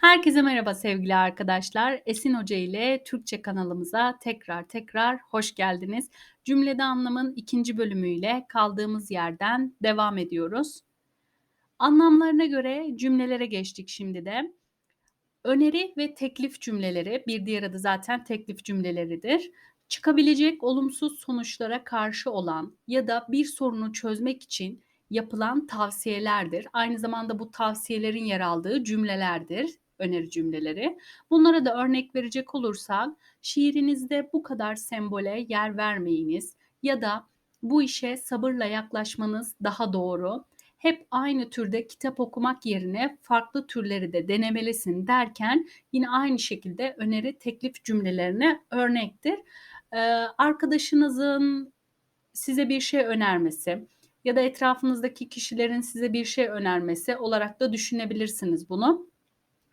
Herkese merhaba sevgili arkadaşlar. Esin Hoca ile Türkçe kanalımıza tekrar tekrar hoş geldiniz. Cümlede anlamın ikinci bölümüyle kaldığımız yerden devam ediyoruz. Anlamlarına göre cümlelere geçtik şimdi de. Öneri ve teklif cümleleri, bir diğer adı zaten teklif cümleleridir. Çıkabilecek olumsuz sonuçlara karşı olan ya da bir sorunu çözmek için yapılan tavsiyelerdir. Aynı zamanda bu tavsiyelerin yer aldığı cümlelerdir öneri cümleleri. Bunlara da örnek verecek olursak şiirinizde bu kadar sembole yer vermeyiniz ya da bu işe sabırla yaklaşmanız daha doğru. Hep aynı türde kitap okumak yerine farklı türleri de denemelisin derken yine aynı şekilde öneri teklif cümlelerine örnektir. Ee, arkadaşınızın size bir şey önermesi ya da etrafınızdaki kişilerin size bir şey önermesi olarak da düşünebilirsiniz bunu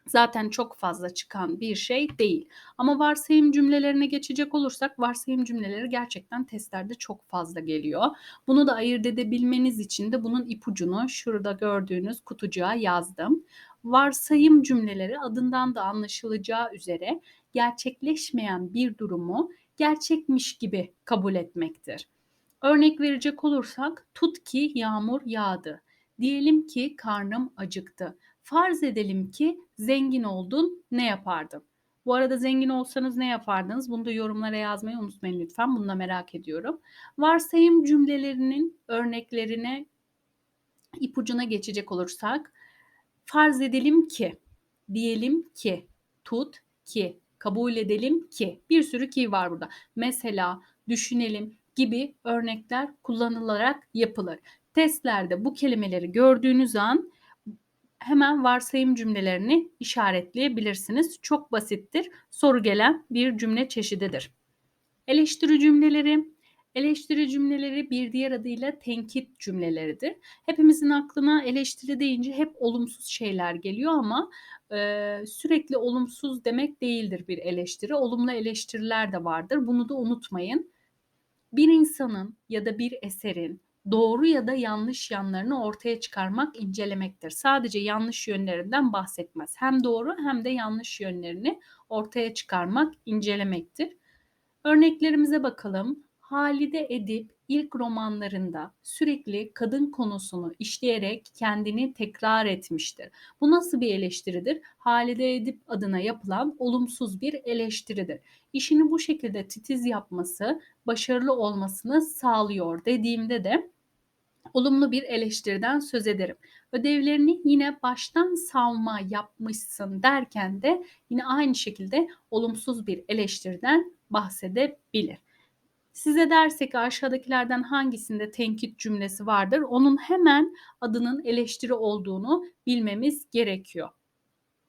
zaten çok fazla çıkan bir şey değil. Ama varsayım cümlelerine geçecek olursak varsayım cümleleri gerçekten testlerde çok fazla geliyor. Bunu da ayırt edebilmeniz için de bunun ipucunu şurada gördüğünüz kutucuğa yazdım. Varsayım cümleleri adından da anlaşılacağı üzere gerçekleşmeyen bir durumu gerçekmiş gibi kabul etmektir. Örnek verecek olursak tut ki yağmur yağdı. Diyelim ki karnım acıktı. Farz edelim ki zengin oldun, ne yapardın? Bu arada zengin olsanız ne yapardınız? Bunu da yorumlara yazmayı unutmayın lütfen. Bunu da merak ediyorum. Varsayım cümlelerinin örneklerine ipucuna geçecek olursak farz edelim ki, diyelim ki, tut ki, kabul edelim ki. Bir sürü ki var burada. Mesela, düşünelim gibi örnekler kullanılarak yapılır. Testlerde bu kelimeleri gördüğünüz an hemen varsayım cümlelerini işaretleyebilirsiniz. Çok basittir. Soru gelen bir cümle çeşididir. Eleştiri cümleleri, eleştiri cümleleri bir diğer adıyla tenkit cümleleridir. Hepimizin aklına eleştiri deyince hep olumsuz şeyler geliyor ama e, sürekli olumsuz demek değildir bir eleştiri. Olumlu eleştiriler de vardır. Bunu da unutmayın. Bir insanın ya da bir eserin doğru ya da yanlış yanlarını ortaya çıkarmak, incelemektir. Sadece yanlış yönlerinden bahsetmez. Hem doğru hem de yanlış yönlerini ortaya çıkarmak, incelemektir. Örneklerimize bakalım. Halide Edip ilk romanlarında sürekli kadın konusunu işleyerek kendini tekrar etmiştir. Bu nasıl bir eleştiridir? Halide Edip adına yapılan olumsuz bir eleştiridir. İşini bu şekilde titiz yapması başarılı olmasını sağlıyor dediğimde de olumlu bir eleştiriden söz ederim. Ödevlerini yine baştan savma yapmışsın derken de yine aynı şekilde olumsuz bir eleştiriden bahsedebilir. Size dersek aşağıdakilerden hangisinde tenkit cümlesi vardır? Onun hemen adının eleştiri olduğunu bilmemiz gerekiyor.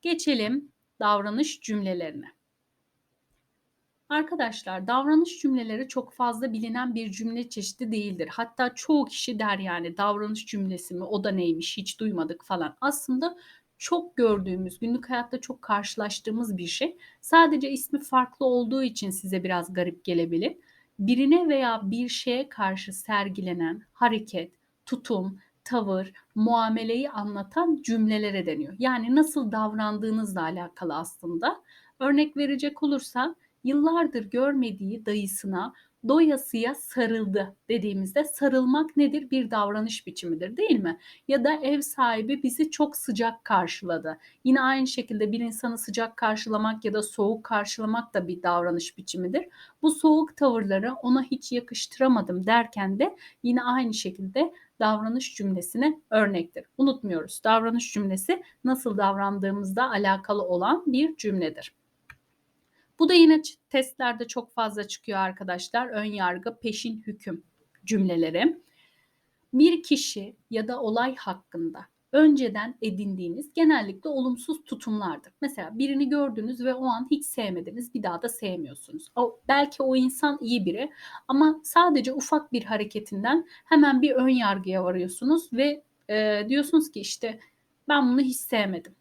Geçelim davranış cümlelerine. Arkadaşlar davranış cümleleri çok fazla bilinen bir cümle çeşidi değildir. Hatta çoğu kişi der yani davranış cümlesi mi o da neymiş hiç duymadık falan. Aslında çok gördüğümüz, günlük hayatta çok karşılaştığımız bir şey. Sadece ismi farklı olduğu için size biraz garip gelebilir. Birine veya bir şeye karşı sergilenen hareket, tutum, tavır, muameleyi anlatan cümlelere deniyor. Yani nasıl davrandığınızla alakalı aslında. Örnek verecek olursak yıllardır görmediği dayısına doyasıya sarıldı dediğimizde sarılmak nedir? Bir davranış biçimidir değil mi? Ya da ev sahibi bizi çok sıcak karşıladı. Yine aynı şekilde bir insanı sıcak karşılamak ya da soğuk karşılamak da bir davranış biçimidir. Bu soğuk tavırları ona hiç yakıştıramadım derken de yine aynı şekilde davranış cümlesine örnektir. Unutmuyoruz. Davranış cümlesi nasıl davrandığımızda alakalı olan bir cümledir. Bu da yine testlerde çok fazla çıkıyor arkadaşlar. Ön yargı, peşin hüküm cümleleri. Bir kişi ya da olay hakkında önceden edindiğiniz genellikle olumsuz tutumlardır. Mesela birini gördünüz ve o an hiç sevmediniz, bir daha da sevmiyorsunuz. O, belki o insan iyi biri ama sadece ufak bir hareketinden hemen bir ön yargıya varıyorsunuz ve e, diyorsunuz ki işte ben bunu hiç sevmedim.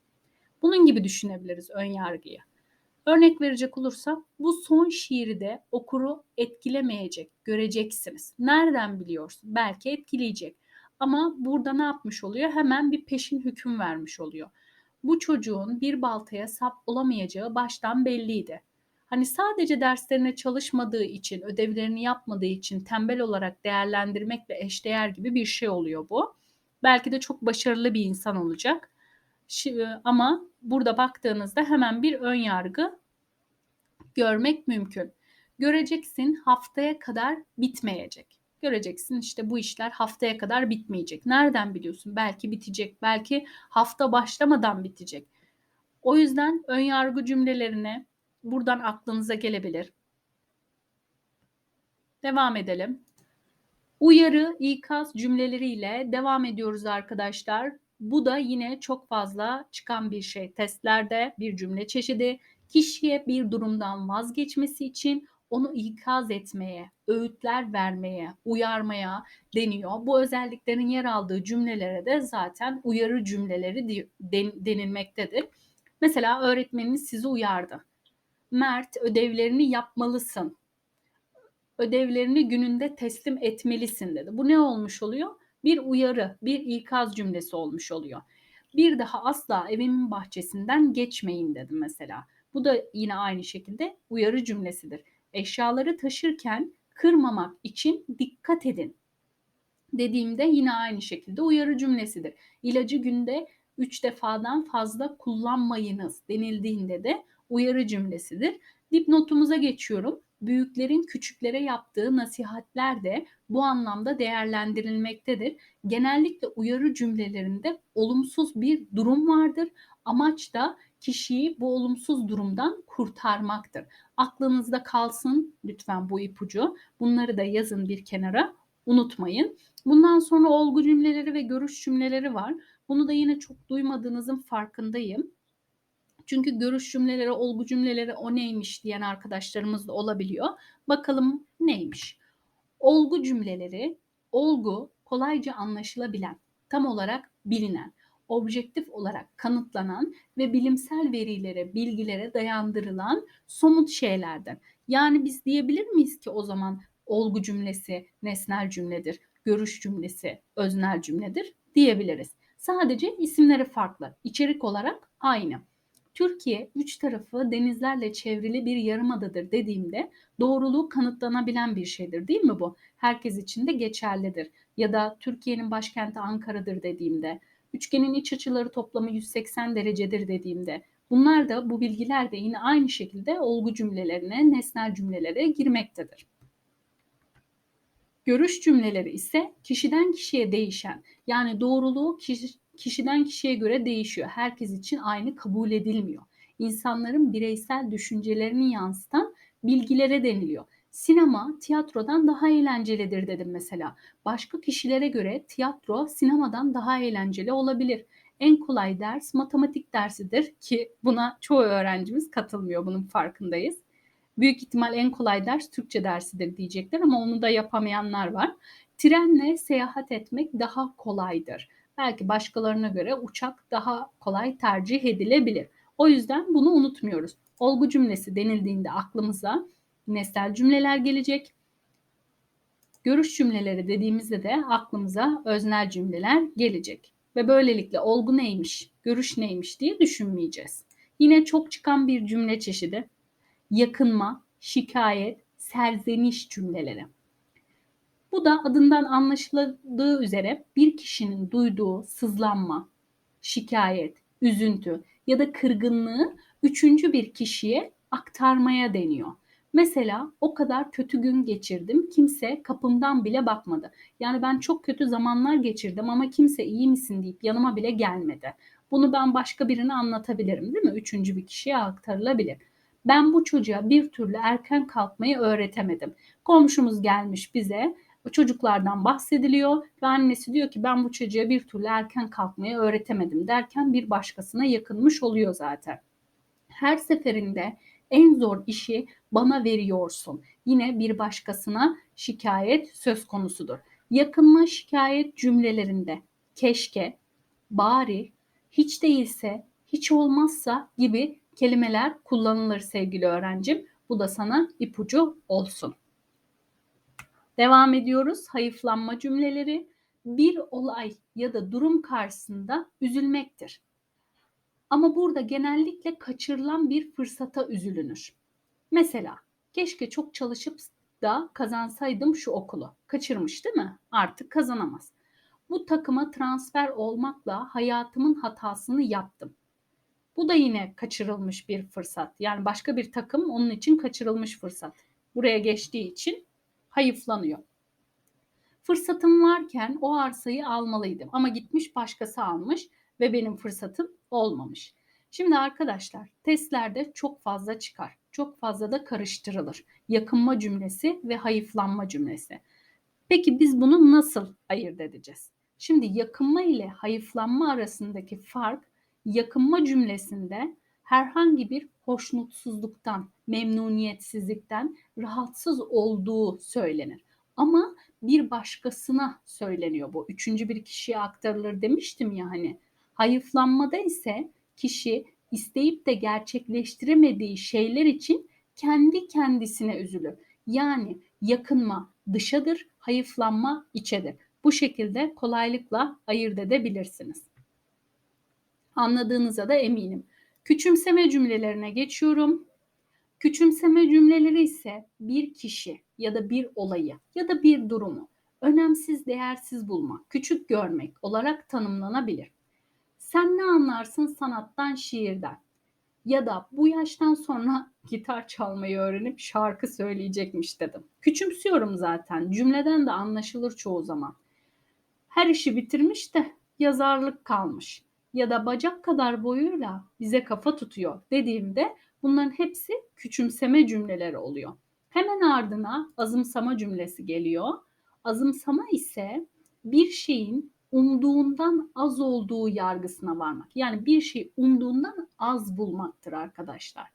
Bunun gibi düşünebiliriz ön yargıyı. Örnek verecek olursak bu son şiiri de okuru etkilemeyecek, göreceksiniz. Nereden biliyorsun? Belki etkileyecek. Ama burada ne yapmış oluyor? Hemen bir peşin hüküm vermiş oluyor. bu çocuğun bir baltaya sap olamayacağı baştan belliydi. Hani sadece derslerine çalışmadığı için, ödevlerini yapmadığı için tembel olarak değerlendirmekle eşdeğer gibi bir şey oluyor bu. Belki de çok başarılı bir insan olacak. Ama burada baktığınızda hemen bir ön yargı görmek mümkün. Göreceksin haftaya kadar bitmeyecek. Göreceksin işte bu işler haftaya kadar bitmeyecek. Nereden biliyorsun? Belki bitecek. Belki hafta başlamadan bitecek. O yüzden ön yargı cümlelerine buradan aklınıza gelebilir. Devam edelim. Uyarı, ikaz cümleleriyle devam ediyoruz arkadaşlar. Bu da yine çok fazla çıkan bir şey. Testlerde bir cümle çeşidi. Kişiye bir durumdan vazgeçmesi için onu ikaz etmeye, öğütler vermeye, uyarmaya deniyor. Bu özelliklerin yer aldığı cümlelere de zaten uyarı cümleleri denilmektedir. Mesela öğretmeniniz sizi uyardı. Mert ödevlerini yapmalısın. Ödevlerini gününde teslim etmelisin dedi. Bu ne olmuş oluyor? Bir uyarı, bir ikaz cümlesi olmuş oluyor. Bir daha asla evimin bahçesinden geçmeyin dedim mesela. Bu da yine aynı şekilde uyarı cümlesidir. Eşyaları taşırken kırmamak için dikkat edin. Dediğimde yine aynı şekilde uyarı cümlesidir. İlacı günde 3 defadan fazla kullanmayınız denildiğinde de uyarı cümlesidir. Dipnotumuza geçiyorum. Büyüklerin küçüklere yaptığı nasihatler de bu anlamda değerlendirilmektedir. Genellikle uyarı cümlelerinde olumsuz bir durum vardır. Amaç da kişiyi bu olumsuz durumdan kurtarmaktır. Aklınızda kalsın lütfen bu ipucu. Bunları da yazın bir kenara unutmayın. Bundan sonra olgu cümleleri ve görüş cümleleri var. Bunu da yine çok duymadığınızın farkındayım. Çünkü görüş cümleleri, olgu cümleleri o neymiş diyen arkadaşlarımız da olabiliyor. Bakalım neymiş? Olgu cümleleri, olgu kolayca anlaşılabilen, tam olarak bilinen, objektif olarak kanıtlanan ve bilimsel verilere, bilgilere dayandırılan somut şeylerden. Yani biz diyebilir miyiz ki o zaman olgu cümlesi nesnel cümledir, görüş cümlesi öznel cümledir diyebiliriz. Sadece isimleri farklı, içerik olarak aynı. Türkiye üç tarafı denizlerle çevrili bir yarımadadır dediğimde doğruluğu kanıtlanabilen bir şeydir değil mi bu? Herkes için de geçerlidir. Ya da Türkiye'nin başkenti Ankara'dır dediğimde Üçgenin iç açıları toplamı 180 derecedir dediğimde bunlar da bu bilgiler de yine aynı şekilde olgu cümlelerine, nesnel cümlelere girmektedir. Görüş cümleleri ise kişiden kişiye değişen yani doğruluğu kişi, kişiden kişiye göre değişiyor. Herkes için aynı kabul edilmiyor. İnsanların bireysel düşüncelerini yansıtan bilgilere deniliyor sinema tiyatrodan daha eğlencelidir dedim mesela. Başka kişilere göre tiyatro sinemadan daha eğlenceli olabilir. En kolay ders matematik dersidir ki buna çoğu öğrencimiz katılmıyor bunun farkındayız. Büyük ihtimal en kolay ders Türkçe dersidir diyecekler ama onu da yapamayanlar var. Trenle seyahat etmek daha kolaydır. Belki başkalarına göre uçak daha kolay tercih edilebilir. O yüzden bunu unutmuyoruz. Olgu cümlesi denildiğinde aklımıza nesnel cümleler gelecek. Görüş cümleleri dediğimizde de aklımıza öznel cümleler gelecek. Ve böylelikle olgu neymiş, görüş neymiş diye düşünmeyeceğiz. Yine çok çıkan bir cümle çeşidi yakınma, şikayet, serzeniş cümleleri. Bu da adından anlaşıldığı üzere bir kişinin duyduğu sızlanma, şikayet, üzüntü ya da kırgınlığı üçüncü bir kişiye aktarmaya deniyor. Mesela o kadar kötü gün geçirdim. Kimse kapımdan bile bakmadı. Yani ben çok kötü zamanlar geçirdim ama kimse iyi misin deyip yanıma bile gelmedi. Bunu ben başka birine anlatabilirim değil mi? Üçüncü bir kişiye aktarılabilir. Ben bu çocuğa bir türlü erken kalkmayı öğretemedim. Komşumuz gelmiş bize çocuklardan bahsediliyor ve annesi diyor ki ben bu çocuğa bir türlü erken kalkmayı öğretemedim derken bir başkasına yakınmış oluyor zaten. Her seferinde en zor işi bana veriyorsun. Yine bir başkasına şikayet söz konusudur. Yakınma şikayet cümlelerinde keşke, bari, hiç değilse, hiç olmazsa gibi kelimeler kullanılır sevgili öğrencim. Bu da sana ipucu olsun. Devam ediyoruz. Hayıflanma cümleleri bir olay ya da durum karşısında üzülmektir. Ama burada genellikle kaçırılan bir fırsata üzülünür. Mesela keşke çok çalışıp da kazansaydım şu okulu. Kaçırmış değil mi? Artık kazanamaz. Bu takıma transfer olmakla hayatımın hatasını yaptım. Bu da yine kaçırılmış bir fırsat. Yani başka bir takım onun için kaçırılmış fırsat. Buraya geçtiği için hayıflanıyor. Fırsatım varken o arsayı almalıydım ama gitmiş başkası almış ve benim fırsatım olmamış. Şimdi arkadaşlar testlerde çok fazla çıkar. Çok fazla da karıştırılır. Yakınma cümlesi ve hayıflanma cümlesi. Peki biz bunu nasıl ayırt edeceğiz? Şimdi yakınma ile hayıflanma arasındaki fark yakınma cümlesinde herhangi bir hoşnutsuzluktan, memnuniyetsizlikten rahatsız olduğu söylenir. Ama bir başkasına söyleniyor bu. Üçüncü bir kişiye aktarılır demiştim ya hani. Hayıflanmada ise kişi isteyip de gerçekleştiremediği şeyler için kendi kendisine üzülür. Yani yakınma dışadır, hayıflanma içedir. Bu şekilde kolaylıkla ayırt edebilirsiniz. Anladığınıza da eminim. Küçümseme cümlelerine geçiyorum. Küçümseme cümleleri ise bir kişi ya da bir olayı ya da bir durumu önemsiz, değersiz bulmak, küçük görmek olarak tanımlanabilir. Sen ne anlarsın sanattan, şiirden? Ya da bu yaştan sonra gitar çalmayı öğrenip şarkı söyleyecekmiş dedim. Küçümsüyorum zaten. Cümleden de anlaşılır çoğu zaman. Her işi bitirmiş de yazarlık kalmış ya da bacak kadar boyuyla bize kafa tutuyor dediğimde bunların hepsi küçümseme cümleleri oluyor. Hemen ardına azımsama cümlesi geliyor. Azımsama ise bir şeyin umduğundan az olduğu yargısına varmak. Yani bir şey umduğundan az bulmaktır arkadaşlar.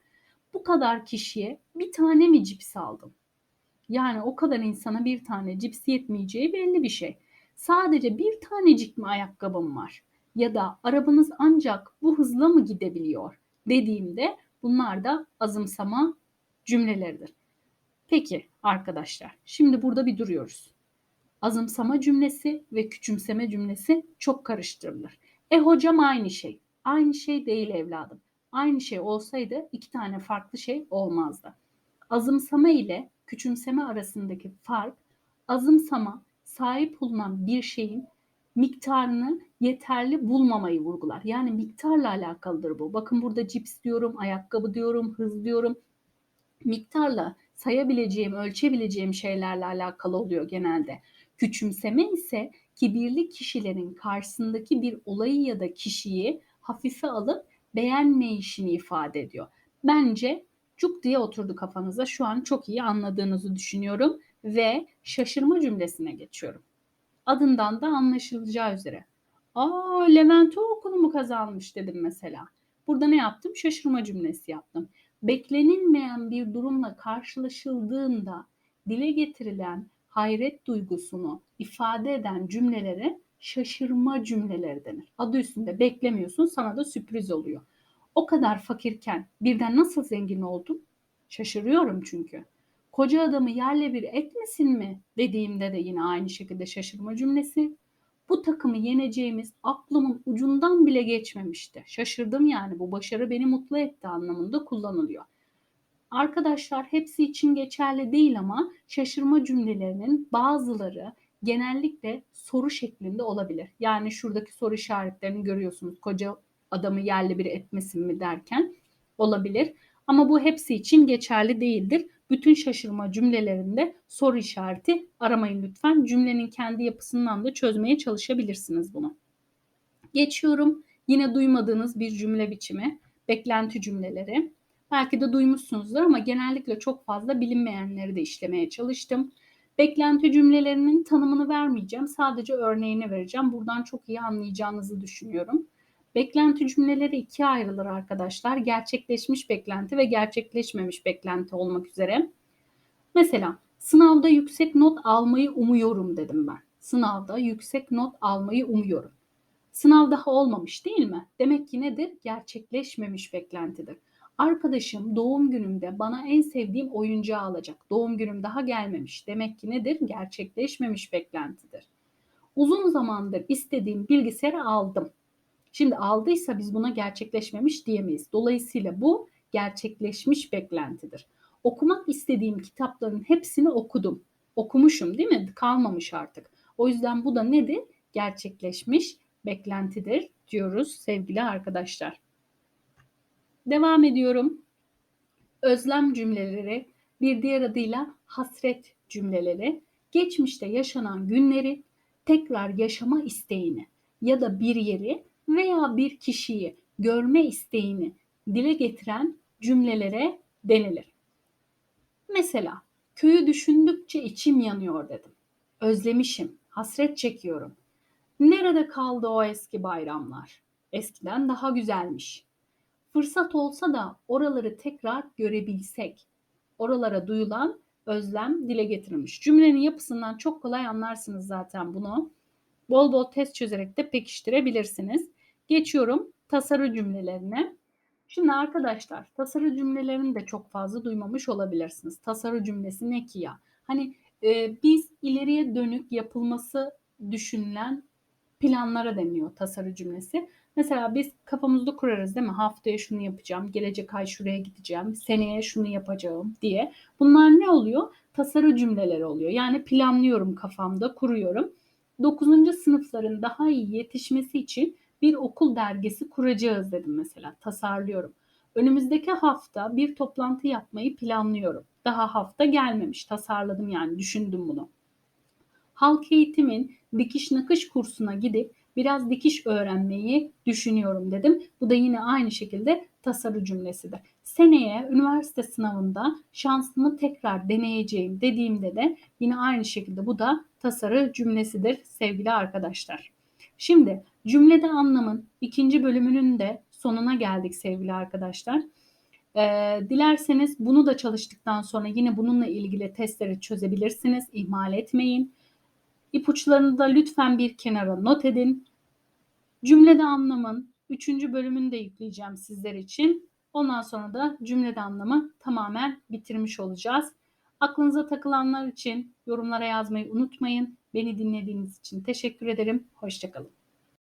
Bu kadar kişiye bir tane mi cips aldım? Yani o kadar insana bir tane cips yetmeyeceği belli bir şey. Sadece bir tanecik mi ayakkabım var? Ya da arabanız ancak bu hızla mı gidebiliyor? Dediğimde bunlar da azımsama cümleleridir. Peki arkadaşlar şimdi burada bir duruyoruz azımsama cümlesi ve küçümseme cümlesi çok karıştırılır. E hocam aynı şey. Aynı şey değil evladım. Aynı şey olsaydı iki tane farklı şey olmazdı. Azımsama ile küçümseme arasındaki fark azımsama sahip olunan bir şeyin miktarını yeterli bulmamayı vurgular. Yani miktarla alakalıdır bu. Bakın burada cips diyorum, ayakkabı diyorum, hız diyorum. Miktarla sayabileceğim, ölçebileceğim şeylerle alakalı oluyor genelde. Küçümseme ise kibirli kişilerin karşısındaki bir olayı ya da kişiyi hafife alıp beğenmeyişini ifade ediyor. Bence cuk diye oturdu kafanıza. Şu an çok iyi anladığınızı düşünüyorum ve şaşırma cümlesine geçiyorum. Adından da anlaşılacağı üzere. Aa Levent okulu mu kazanmış dedim mesela. Burada ne yaptım? Şaşırma cümlesi yaptım. Beklenilmeyen bir durumla karşılaşıldığında dile getirilen hayret duygusunu ifade eden cümlelere şaşırma cümleleri denir. Adı üstünde beklemiyorsun sana da sürpriz oluyor. O kadar fakirken birden nasıl zengin oldum? Şaşırıyorum çünkü. Koca adamı yerle bir etmesin mi dediğimde de yine aynı şekilde şaşırma cümlesi. Bu takımı yeneceğimiz aklımın ucundan bile geçmemişti. Şaşırdım yani bu başarı beni mutlu etti anlamında kullanılıyor. Arkadaşlar hepsi için geçerli değil ama şaşırma cümlelerinin bazıları genellikle soru şeklinde olabilir. Yani şuradaki soru işaretlerini görüyorsunuz. Koca adamı yerli bir etmesin mi derken olabilir. Ama bu hepsi için geçerli değildir. Bütün şaşırma cümlelerinde soru işareti aramayın lütfen. Cümlenin kendi yapısından da çözmeye çalışabilirsiniz bunu. Geçiyorum. Yine duymadığınız bir cümle biçimi. Beklenti cümleleri. Belki de duymuşsunuzdur ama genellikle çok fazla bilinmeyenleri de işlemeye çalıştım. Beklenti cümlelerinin tanımını vermeyeceğim. Sadece örneğini vereceğim. Buradan çok iyi anlayacağınızı düşünüyorum. Beklenti cümleleri ikiye ayrılır arkadaşlar. Gerçekleşmiş beklenti ve gerçekleşmemiş beklenti olmak üzere. Mesela sınavda yüksek not almayı umuyorum dedim ben. Sınavda yüksek not almayı umuyorum. Sınav daha olmamış değil mi? Demek ki nedir? Gerçekleşmemiş beklentidir. Arkadaşım doğum günümde bana en sevdiğim oyuncağı alacak. Doğum günüm daha gelmemiş. Demek ki nedir? Gerçekleşmemiş beklentidir. Uzun zamandır istediğim bilgisayarı aldım. Şimdi aldıysa biz buna gerçekleşmemiş diyemeyiz. Dolayısıyla bu gerçekleşmiş beklentidir. Okumak istediğim kitapların hepsini okudum. Okumuşum değil mi? Kalmamış artık. O yüzden bu da nedir? Gerçekleşmiş beklentidir diyoruz sevgili arkadaşlar. Devam ediyorum. Özlem cümleleri bir diğer adıyla hasret cümleleri geçmişte yaşanan günleri tekrar yaşama isteğini ya da bir yeri veya bir kişiyi görme isteğini dile getiren cümlelere denilir. Mesela köyü düşündükçe içim yanıyor dedim. Özlemişim, hasret çekiyorum. Nerede kaldı o eski bayramlar? Eskiden daha güzelmiş. Fırsat olsa da oraları tekrar görebilsek. Oralara duyulan özlem dile getirilmiş. Cümlenin yapısından çok kolay anlarsınız zaten bunu. Bol bol test çözerek de pekiştirebilirsiniz. Geçiyorum tasarı cümlelerine. Şimdi arkadaşlar tasarı cümlelerini de çok fazla duymamış olabilirsiniz. Tasarı cümlesi ne ki ya? Hani e, biz ileriye dönük yapılması düşünülen planlara deniyor tasarı cümlesi. Mesela biz kafamızda kurarız değil mi? Haftaya şunu yapacağım, gelecek ay şuraya gideceğim, seneye şunu yapacağım diye. Bunlar ne oluyor? Tasarı cümleleri oluyor. Yani planlıyorum kafamda, kuruyorum. 9. sınıfların daha iyi yetişmesi için bir okul dergisi kuracağız dedim mesela. Tasarlıyorum. Önümüzdeki hafta bir toplantı yapmayı planlıyorum. Daha hafta gelmemiş. Tasarladım yani düşündüm bunu. Halk eğitimin dikiş nakış kursuna gidip biraz dikiş öğrenmeyi düşünüyorum dedim. Bu da yine aynı şekilde tasarı cümlesidir. Seneye üniversite sınavında şansımı tekrar deneyeceğim dediğimde de yine aynı şekilde bu da tasarı cümlesidir sevgili arkadaşlar. Şimdi cümlede anlamın ikinci bölümünün de sonuna geldik sevgili arkadaşlar. Ee, dilerseniz bunu da çalıştıktan sonra yine bununla ilgili testleri çözebilirsiniz. İhmal etmeyin. İpuçlarını da lütfen bir kenara not edin. Cümlede anlamın 3. bölümünü de yükleyeceğim sizler için. Ondan sonra da cümlede anlamı tamamen bitirmiş olacağız. Aklınıza takılanlar için yorumlara yazmayı unutmayın. Beni dinlediğiniz için teşekkür ederim. Hoşçakalın.